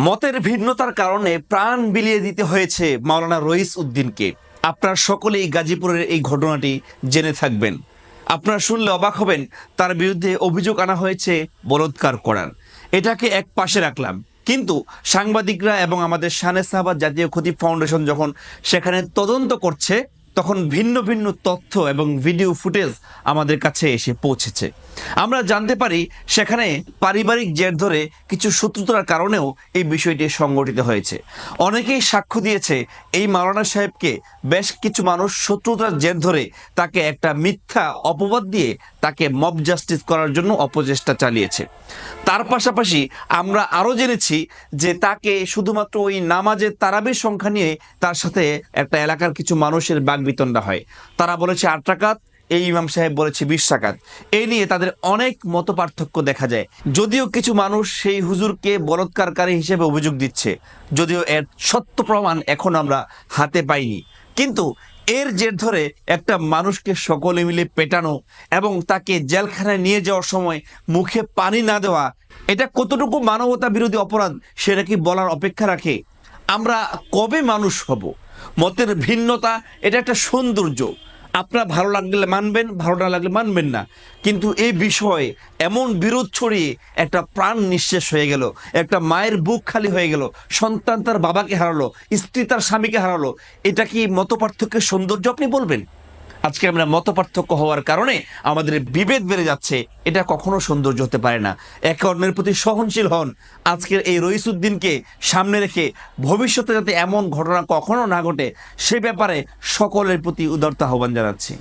মতের ভিন্নতার কারণে প্রাণ বিলিয়ে দিতে হয়েছে মাওলানা রইস উদ্দিনকে। আপনার সকলেই গাজীপুরের এই ঘটনাটি জেনে থাকবেন। আপনারা শুনলে অবাক হবেন, তার বিরুদ্ধে অভিযোগ আনা হয়েছে বলৎকার করার। এটাকে এক পাশে রাখলাম। কিন্তু সাংবাদিকরা এবং আমাদের শানে সাহাবাদ জাতীয় ক্ষতি ফাউন্ডেশন যখন সেখানে তদন্ত করছে তখন ভিন্ন ভিন্ন তথ্য এবং ভিডিও ফুটেজ আমাদের কাছে এসে পৌঁছেছে। আমরা জানতে পারি সেখানে পারিবারিক জের ধরে কিছু শত্রুতার কারণেও এই বিষয়টি সংগঠিত হয়েছে। অনেকেই সাক্ষ্য দিয়েছে এই মারানা সাহেবকে বেশ কিছু মানুষ শত্রুতার জের ধরে তাকে একটা মিথ্যা অপবাদ দিয়ে তাকে মব জাস্টিস করার জন্য অপচেষ্টা চালিয়েছে। তার পাশাপাশি আমরা আরও জেনেছি যে তাকে শুধুমাত্র ওই নামাজের তারাবির সংখ্যা নিয়ে তার সাথে একটা এলাকার কিছু মানুষের বাগবিতণ্ডা হয়। তারা বলেছে আট টাকাত এই ইমাম সাহেব বলেছে বিশ টাকাত এই নিয়ে তাদের অনেক মত পার্থক্য দেখা যায়। যদিও কিছু মানুষ সেই হুজুরকে বলৎকারকারী হিসেবে অভিযোগ দিচ্ছে, যদিও এর সত্য প্রমাণ এখন আমরা হাতে পাইনি। কিন্তু এর জের ধরে একটা মানুষকে সকলে মিলে পেটানো এবং তাকে জেলখানায় নিয়ে যাওয়ার সময় মুখে পানি না দেওয়া, এটা কতটুকু মানবতা বিরোধী অপরাধ সেটা কি বলার অপেক্ষা রাখে? আমরা কবে মানুষ হব? মতের ভিন্নতা, এটা একটা সৌন্দর্য। আপনার ভালো লাগলে মানবেন, ভালো না লাগলে মানবেন না। কিন্তু এই বিষয়ে এমন বিরোধ ছড়িয়ে একটা প্রাণ নিঃশেষ হয়ে গেল, একটা মায়ের বুক খালি হয়ে গেল, সন্তান তার বাবাকে হারালো, স্ত্রী তার স্বামীকে হারালো। এটা কি মত পার্থক্যের সৌন্দর্য আপনি বলবেন? আজকে আমরা মত পার্থক্য হওয়ার কারণে আমাদের বিভেদ বেড়ে যাচ্ছে। এটা কখনো সৌন্দর্য হতে পারে না। একে অন্যের প্রতি সহনশীল হন। আজকের এই রইসুদ্দিনকে সামনে রেখে ভবিষ্যতে যাতে এমন ঘটনা কখনো না ঘটে, সে ব্যাপারে সকলের প্রতি উদারতা আহ্বান জানাচ্ছি।